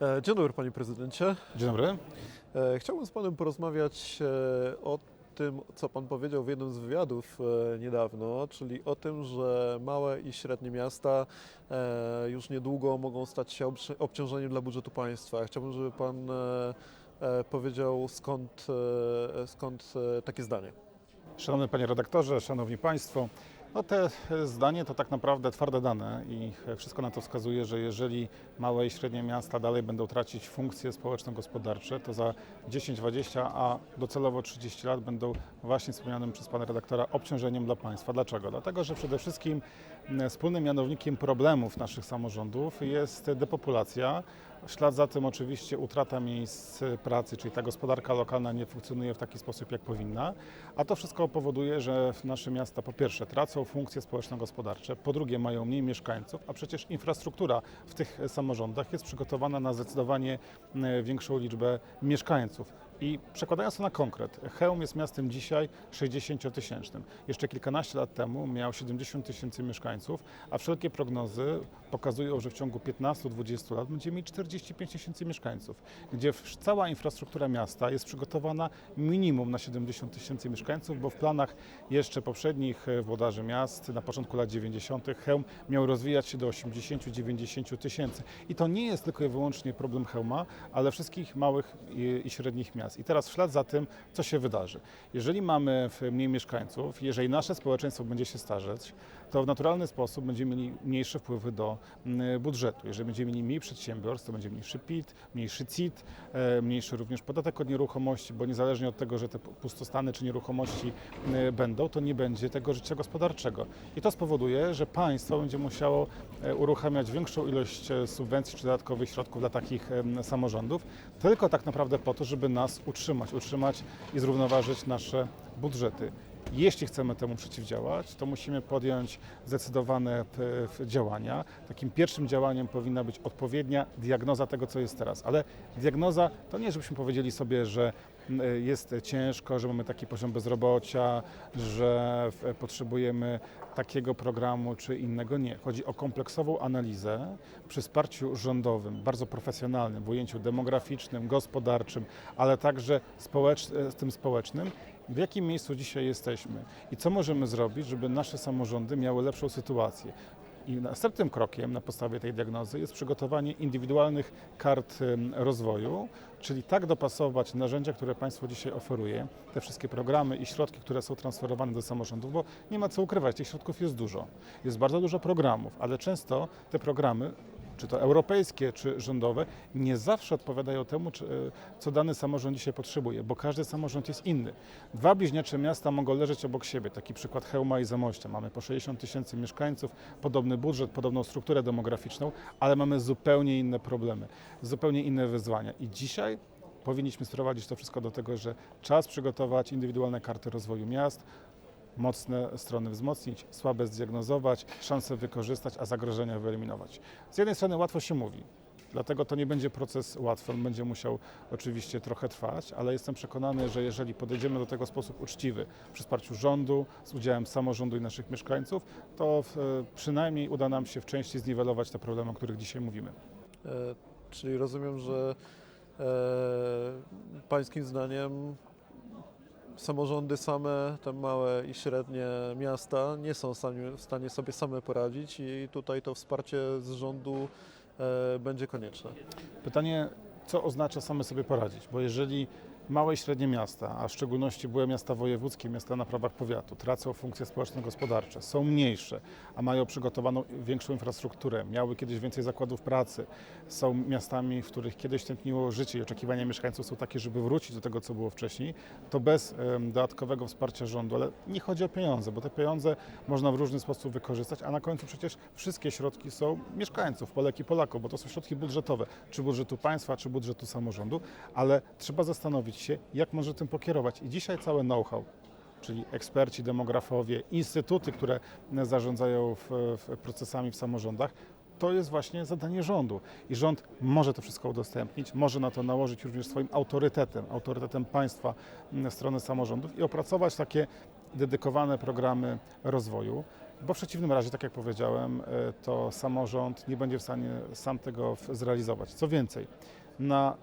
E, Dzień dobry panie prezydencie. Dzień dobry. E, Chciałbym z panem porozmawiać e, o tym, co pan powiedział w jednym z wywiadów niedawno, czyli o tym, że małe i średnie miasta już niedługo mogą stać się obci- obciążeniem dla budżetu państwa. Chciałbym, żeby pan powiedział skąd, skąd takie zdanie. Szanowny panie redaktorze, szanowni państwo. No te zdanie to tak naprawdę twarde dane i wszystko na to wskazuje, że jeżeli małe i średnie miasta dalej będą tracić funkcje społeczno-gospodarcze, to za 10, 20, a docelowo 30 lat będą właśnie wspomnianym przez pana redaktora obciążeniem dla państwa. Dlaczego? Dlatego, że przede wszystkim wspólnym mianownikiem problemów naszych samorządów jest depopulacja. W ślad za tym oczywiście utrata miejsc pracy, czyli ta gospodarka lokalna nie funkcjonuje w taki sposób, jak powinna, a to wszystko powoduje, że nasze miasta po pierwsze tracą funkcje społeczno-gospodarcze, po drugie mają mniej mieszkańców, a przecież infrastruktura w tych samorządach jest przygotowana na zdecydowanie m, większą liczbę mieszkańców. I przekładając to na konkret, Chełm jest miastem dzisiaj 60-tysięcznym. Jeszcze kilkanaście lat temu miał 70 tysięcy mieszkańców, a wszelkie prognozy pokazują, że w ciągu 15-20 lat będziemy mieć 45 tysięcy mieszkańców, gdzie cała infrastruktura miasta jest przygotowana minimum na 70 tysięcy mieszkańców, bo w planach jeszcze poprzednich e, włodarzy miast na początku lat 90. Chełm miał rozwijać się do 80-90 tysięcy. I to nie jest tylko i wyłącznie problem Chełma, ale wszystkich małych i średnich miast. I teraz w ślad za tym, co się wydarzy. Jeżeli mamy mniej mieszkańców, jeżeli nasze społeczeństwo będzie się starzeć, to w naturalny sposób będziemy mieli mniejsze wpływy do mm, budżetu. Jeżeli będziemy mieli mniej przedsiębiorstw, to będzie mniejszy PIT, mniejszy CIT, e, mniejszy również podatek od nieruchomości, bo niezależnie od tego, że te pu- pustostany czy nieruchomości e, będą, to nie będzie tego życia gospodarczego. I to spowoduje, że państwo będzie musiało e, uruchamiać większą ilość subwencji czy dodatkowych środków dla takich samorządów, tylko tak naprawdę po to, żeby nas utrzymać, utrzymać i zrównoważyć nasze budżety. Jeśli chcemy temu przeciwdziałać, to musimy podjąć zdecydowane p- działania. Takim pierwszym działaniem powinna być odpowiednia diagnoza tego, co jest teraz. Ale diagnoza to nie, żebyśmy powiedzieli sobie, że m, jest ciężko, że mamy taki poziom bezrobocia, że w- potrzebujemy takiego programu czy innego. Nie. Chodzi o kompleksową analizę przy wsparciu rządowym, bardzo profesjonalnym, w ujęciu demograficznym, gospodarczym, ale także społecz, tym społecznym, w jakim miejscu dzisiaj jesteśmy i co możemy zrobić, żeby nasze samorządy miały lepszą sytuację. I następnym krokiem na podstawie tej diagnozy jest przygotowanie indywidualnych kart rozwoju, czyli tak dopasować narzędzia, które państwo dzisiaj oferuje, te wszystkie programy i środki, które są transferowane do samorządów, bo nie ma co ukrywać, tych środków jest dużo. Jest bardzo dużo programów, ale często te programy czy to europejskie, czy rządowe, nie zawsze odpowiadają temu, czy, co dany samorząd dzisiaj potrzebuje, bo każdy samorząd jest inny. Dwa bliźniacze miasta mogą leżeć obok siebie, taki przykład Chełma i Zamościa. Mamy po 60 tysięcy mieszkańców, podobny budżet, podobną strukturę demograficzną, ale mamy zupełnie inne problemy, zupełnie inne wyzwania. I dzisiaj powinniśmy sprowadzić to wszystko do tego, że czas przygotować indywidualne karty rozwoju miast, mocne strony wzmocnić, słabe zdiagnozować, szanse wykorzystać, a zagrożenia wyeliminować. Z jednej strony łatwo się mówi, dlatego to nie będzie proces łatwy, on będzie musiał oczywiście trochę trwać, ale jestem przekonany, że jeżeli podejdziemy do tego w sposób uczciwy, przy wsparciu rządu, z udziałem samorządu i naszych mieszkańców, to w, przynajmniej uda nam się w części zniwelować te problemy, o których dzisiaj mówimy. E, Czyli rozumiem, że e, pańskim zdaniem samorządy same, te małe i średnie miasta nie są w stanie sobie same poradzić i tutaj to wsparcie z rządu e, będzie konieczne. Pytanie, co oznacza same sobie poradzić? Bo jeżeli małe i średnie miasta, a w szczególności były miasta wojewódzkie, miasta na prawach powiatu, tracą funkcje społeczno-gospodarcze, są mniejsze, a mają przygotowaną większą infrastrukturę, miały kiedyś więcej zakładów pracy, są miastami, w których kiedyś tętniło życie i oczekiwania mieszkańców są takie, żeby wrócić do tego, co było wcześniej, to bez dodatkowego wsparcia rządu, ale nie chodzi o pieniądze, bo te pieniądze można w różny sposób wykorzystać, a na końcu przecież wszystkie środki są mieszkańców, Polek i Polaków, bo to są środki budżetowe, czy budżetu państwa, czy budżetu samorządu, ale trzeba zastanowić się, jak może tym pokierować. I dzisiaj całe know-how, czyli eksperci, demografowie, instytuty, które zarządzają w, w procesami w samorządach, to jest właśnie zadanie rządu. I rząd może to wszystko udostępnić, może na to nałożyć również swoim autorytetem, autorytetem państwa na stronę samorządów i opracować takie dedykowane programy rozwoju. Bo w przeciwnym razie, tak jak powiedziałem, e, to samorząd nie będzie w stanie sam tego zrealizować. Co więcej, na,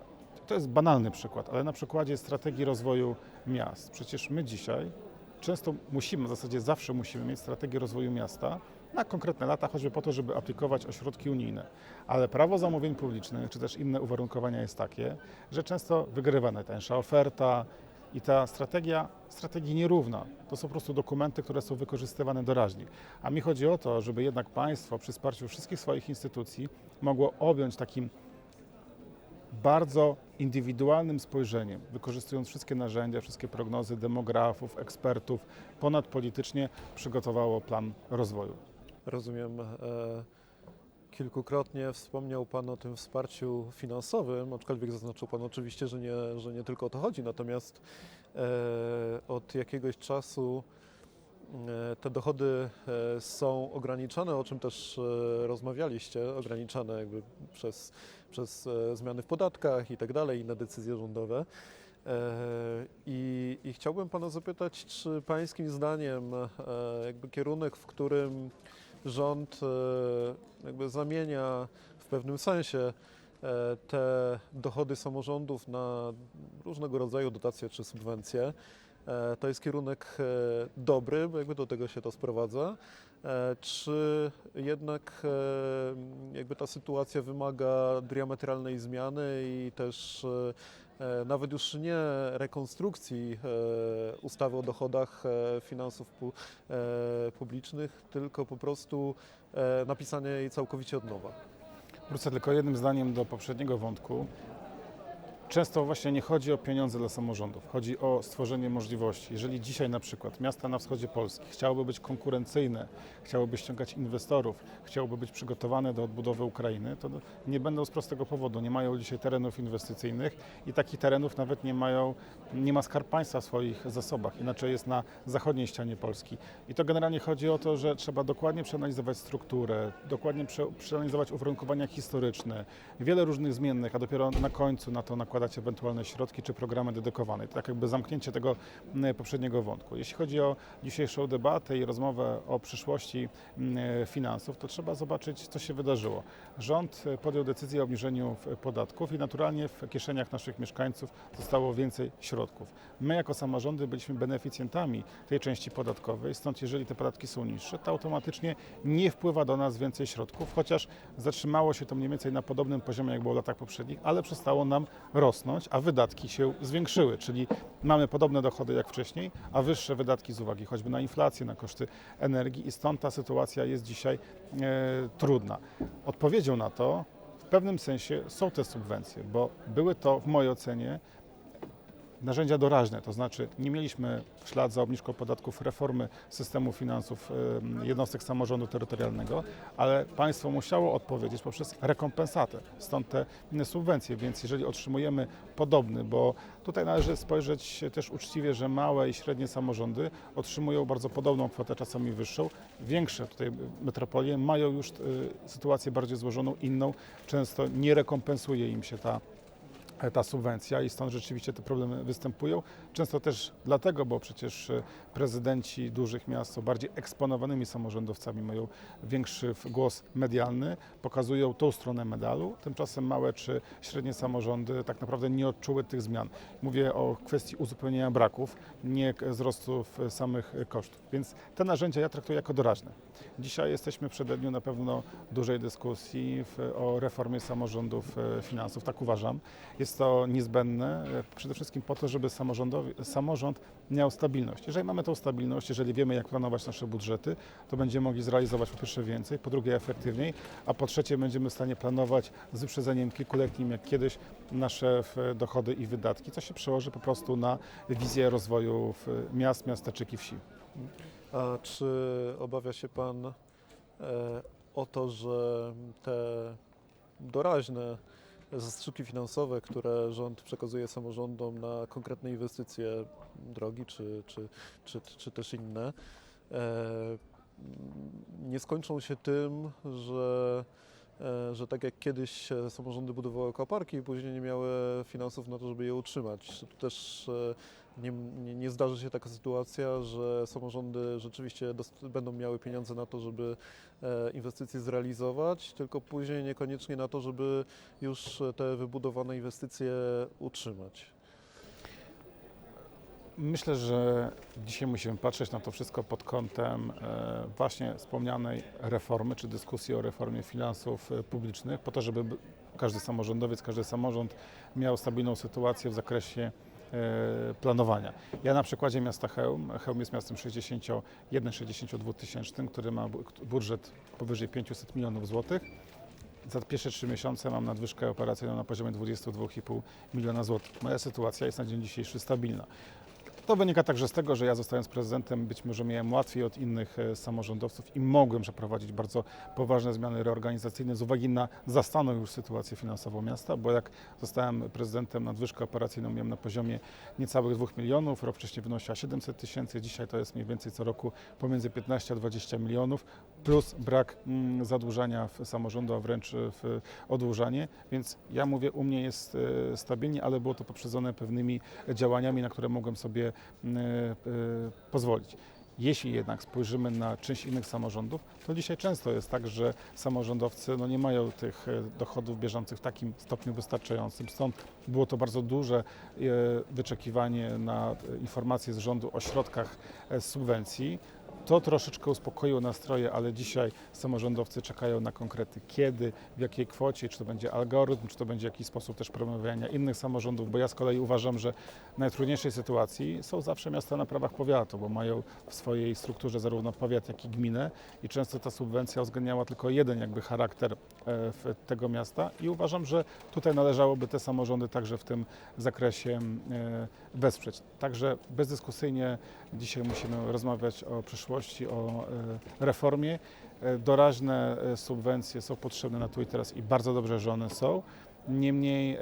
to jest banalny przykład, ale na przykładzie strategii rozwoju miast. Przecież my dzisiaj często musimy, w zasadzie zawsze musimy mieć strategię rozwoju miasta na konkretne lata, choćby po to, żeby aplikować o środki unijne. Ale prawo zamówień publicznych, czy też inne uwarunkowania jest takie, że często wygrywa najtańsza oferta, i ta strategia, strategii nierówna. To są po prostu dokumenty, które są wykorzystywane doraźnie. A mi chodzi o to, żeby jednak państwo przy wsparciu wszystkich swoich instytucji mogło objąć takim bardzo indywidualnym spojrzeniem, wykorzystując wszystkie narzędzia, wszystkie prognozy demografów, ekspertów, ponadpolitycznie przygotowało plan rozwoju. Rozumiem. E, kilkukrotnie wspomniał Pan o tym wsparciu finansowym, aczkolwiek zaznaczył Pan oczywiście, że nie, że nie tylko o to chodzi. Natomiast e, od jakiegoś czasu te dochody e, są ograniczane, o czym też e, rozmawialiście, ograniczane jakby przez, przez e, zmiany w podatkach i tak dalej, inne decyzje rządowe. E, I, I chciałbym Pana zapytać, czy Pańskim zdaniem e, jakby kierunek, w którym rząd e, jakby zamienia w pewnym sensie e, te dochody samorządów na różnego rodzaju dotacje czy subwencje, e, to jest kierunek e, dobry, bo jakby do tego się to sprowadza, e, czy jednak e, jakby ta sytuacja wymaga diametralnej zmiany i też e, e, nawet już nie rekonstrukcji e, ustawy o dochodach e, finansów pu- e, publicznych, tylko po prostu e, napisanie jej całkowicie od nowa. Wrócę tylko jednym zdaniem do poprzedniego wątku. Często właśnie nie chodzi o pieniądze dla samorządów, chodzi o stworzenie możliwości. Jeżeli dzisiaj na przykład miasta na wschodzie Polski chciałyby być konkurencyjne, chciałyby ściągać inwestorów, chciałyby być przygotowane do odbudowy Ukrainy, to nie będą z prostego powodu. Nie mają dzisiaj terenów inwestycyjnych i takich terenów nawet nie mają, nie ma Skarb Państwa w swoich zasobach. Inaczej jest na zachodniej ścianie Polski. I to generalnie chodzi o to, że trzeba dokładnie przeanalizować strukturę, dokładnie prze, przeanalizować uwarunkowania historyczne, wiele różnych zmiennych, a dopiero na końcu na to nakładać ewentualne środki czy programy dedykowane. To tak jakby zamknięcie tego m, poprzedniego wątku. Jeśli chodzi o dzisiejszą debatę i rozmowę o przyszłości m, finansów, to trzeba zobaczyć, co się wydarzyło. Rząd e, podjął decyzję o obniżeniu podatków i naturalnie w kieszeniach naszych mieszkańców zostało więcej środków. My jako samorządy byliśmy beneficjentami tej części podatkowej, stąd jeżeli te podatki są niższe, to automatycznie nie wpływa do nas więcej środków, chociaż zatrzymało się to mniej więcej na podobnym poziomie, jak było w latach poprzednich, ale przestało nam rosnąć, a wydatki się zwiększyły, czyli mamy podobne dochody jak wcześniej, a wyższe wydatki z uwagi choćby na inflację, na koszty energii i stąd ta sytuacja jest dzisiaj e, trudna. Odpowiedzią na to w pewnym sensie są te subwencje, bo były to w mojej ocenie narzędzia doraźne, to znaczy nie mieliśmy w ślad za obniżką podatków reformy systemu finansów jednostek samorządu terytorialnego, ale państwo musiało odpowiedzieć poprzez rekompensatę, stąd te subwencje, więc jeżeli otrzymujemy podobny, bo tutaj należy spojrzeć też uczciwie, że małe i średnie samorządy otrzymują bardzo podobną kwotę, czasami wyższą, większe tutaj metropolie mają już y, sytuację bardziej złożoną, inną, często nie rekompensuje im się ta ta subwencja i stąd rzeczywiście te problemy występują. Często też dlatego, bo przecież e, prezydenci dużych miast są bardziej eksponowanymi samorządowcami, mają większy głos medialny, pokazują tą stronę medalu, tymczasem małe czy średnie samorządy tak naprawdę nie odczuły tych zmian. Mówię o kwestii uzupełnienia braków, nie wzrostów e, samych e, kosztów. Więc te narzędzia ja traktuję jako doraźne. Dzisiaj jesteśmy w przededniu na pewno dużej dyskusji o reformie samorządów e, finansów, tak uważam. Jest to niezbędne e, przede wszystkim po to, żeby samorząd miał stabilność. Jeżeli mamy tą stabilność, jeżeli wiemy, jak planować nasze budżety, to będziemy mogli zrealizować po pierwsze więcej, po drugie efektywniej, a po trzecie będziemy w stanie planować z wyprzedzeniem kilkuletnim, jak kiedyś, nasze dochody i wydatki, co się przełoży po prostu na wizję rozwoju miast, miasteczek i wsi. A czy obawia się Pan e, o to, że te doraźne zastrzyki finansowe, które rząd przekazuje samorządom na konkretne inwestycje, drogi czy, czy, czy, czy też inne, e, nie skończą się tym, że, e, że tak jak kiedyś samorządy budowały koparki i później nie miały finansów na to, żeby je utrzymać. Tu też e, nie, nie, nie zdarzy się taka sytuacja, że samorządy rzeczywiście będą miały pieniądze na to, żeby e, inwestycje zrealizować, tylko później niekoniecznie na to, żeby już te wybudowane inwestycje utrzymać. Myślę, że dzisiaj musimy patrzeć na to wszystko pod kątem e, właśnie wspomnianej reformy, czy dyskusji o reformie finansów e, publicznych, po to, żeby każdy samorządowiec, każdy samorząd miał stabilną sytuację w zakresie planowania. Ja na przykładzie miasta Chełm, Chełm jest miastem 61-62 tysięcznym, który ma bu- budżet powyżej 500 milionów złotych. Za pierwsze trzy miesiące mam nadwyżkę operacyjną na poziomie 22,5 miliona złotych. Moja sytuacja jest na dzień dzisiejszy stabilna. To wynika także z tego, że ja zostając prezydentem być może miałem łatwiej od innych e, samorządowców i mogłem przeprowadzić bardzo poważne zmiany reorganizacyjne z uwagi na zastaną już sytuację finansową miasta, bo jak zostałem prezydentem, nadwyżkę operacyjną miałem na poziomie niecałych 2 milionów, rok wcześniej wynosiła 700 tysięcy, dzisiaj to jest mniej więcej co roku pomiędzy 15 a 20 milionów, plus brak mm, zadłużania w samorządu, a wręcz e, w odłużanie, więc ja mówię, u mnie jest e, stabilnie, ale było to poprzedzone pewnymi działaniami, na które mogłem sobie pozwolić. Jeśli jednak spojrzymy na część innych samorządów, to dzisiaj często jest tak, że samorządowcy no, nie mają tych e, dochodów bieżących w takim stopniu wystarczającym. Stąd było to bardzo duże e, wyczekiwanie na e, informacje z rządu o środkach e, subwencji. To troszeczkę uspokoiło nastroje, ale dzisiaj samorządowcy czekają na konkrety kiedy, w jakiej kwocie, czy to będzie algorytm, czy to będzie jakiś sposób też promowania innych samorządów, bo ja z kolei uważam, że w najtrudniejszej sytuacji są zawsze miasta na prawach powiatu, bo mają w swojej strukturze zarówno powiat, jak i gminę i często ta subwencja uwzględniała tylko jeden jakby charakter tego miasta i uważam, że tutaj należałoby te samorządy także w tym zakresie e, wesprzeć. Także bezdyskusyjnie dzisiaj musimy rozmawiać o przyszłości, o e, reformie. E, Doraźne e, subwencje są potrzebne na tu i teraz i bardzo dobrze, że one są. Niemniej e,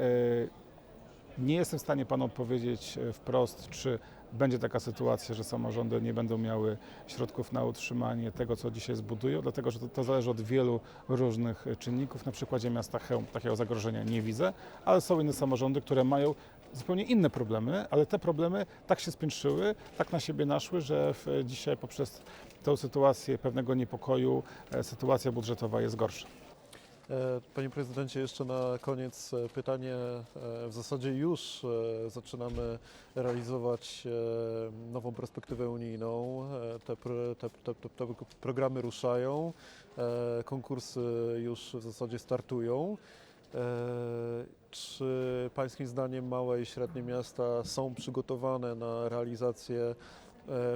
nie jestem w stanie Panu powiedzieć e, wprost, czy będzie taka sytuacja, że samorządy nie będą miały środków na utrzymanie tego, co dzisiaj zbudują, dlatego że to, to zależy od wielu różnych e, czynników. Na przykładzie miasta Chełm takiego zagrożenia nie widzę, ale są inne samorządy, które mają zupełnie inne problemy, ale te problemy tak się spiętrzyły, tak na siebie naszły, że w, dzisiaj poprzez tę sytuację pewnego niepokoju e, sytuacja budżetowa jest gorsza. E, Panie prezydencie, jeszcze na koniec e, pytanie. e, W zasadzie już zaczynamy realizować nową perspektywę unijną. Te, te, te, te, programy ruszają, konkursy już w zasadzie startują. Czy Pańskim zdaniem małe i średnie miasta są przygotowane na realizację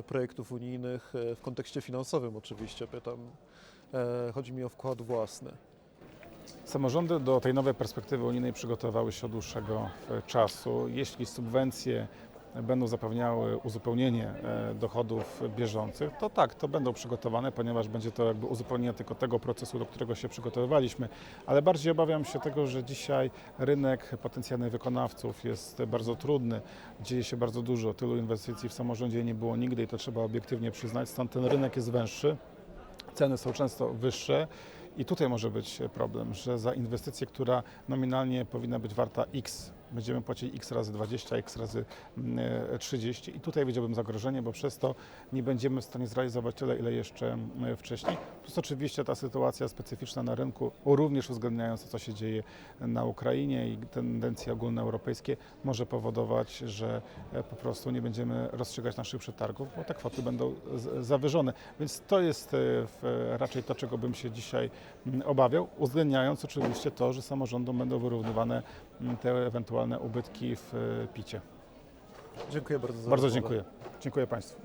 projektów unijnych w kontekście finansowym oczywiście pytam. Chodzi mi o wkład własny. Samorządy do tej nowej perspektywy unijnej przygotowały się od dłuższego e, czasu. Jeśli subwencje będą zapewniały uzupełnienie e, dochodów bieżących, to tak, to będą przygotowane, ponieważ będzie to jakby uzupełnienie tylko tego procesu, do którego się przygotowywaliśmy. Ale bardziej obawiam się tego, że dzisiaj rynek potencjalnych wykonawców jest bardzo trudny. Dzieje się bardzo dużo, tylu inwestycji w samorządzie nie było nigdy i to trzeba obiektywnie przyznać, stąd ten rynek jest węższy. Ceny są często wyższe. I tutaj może być problem, że za inwestycję, która nominalnie powinna być warta X, będziemy płacili X razy 20, X razy mm, e, 30 i tutaj widziałbym zagrożenie, bo przez to nie będziemy w stanie zrealizować tyle, ile jeszcze mm, wcześniej. Plus oczywiście ta sytuacja specyficzna na rynku, również uwzględniając to, co się dzieje na Ukrainie i tendencje ogólnoeuropejskie, może powodować, że e, po prostu nie będziemy rozstrzygać naszych przetargów, bo te kwoty będą zawyżone. Więc to jest e, raczej to, czego bym się dzisiaj mm, obawiał, uwzględniając oczywiście to, że samorządom będą wyrównywane te ewentualne ubytki w e, picie. Dziękuję bardzo za Bardzo rozmowę. dziękuję. Dziękuję Państwu.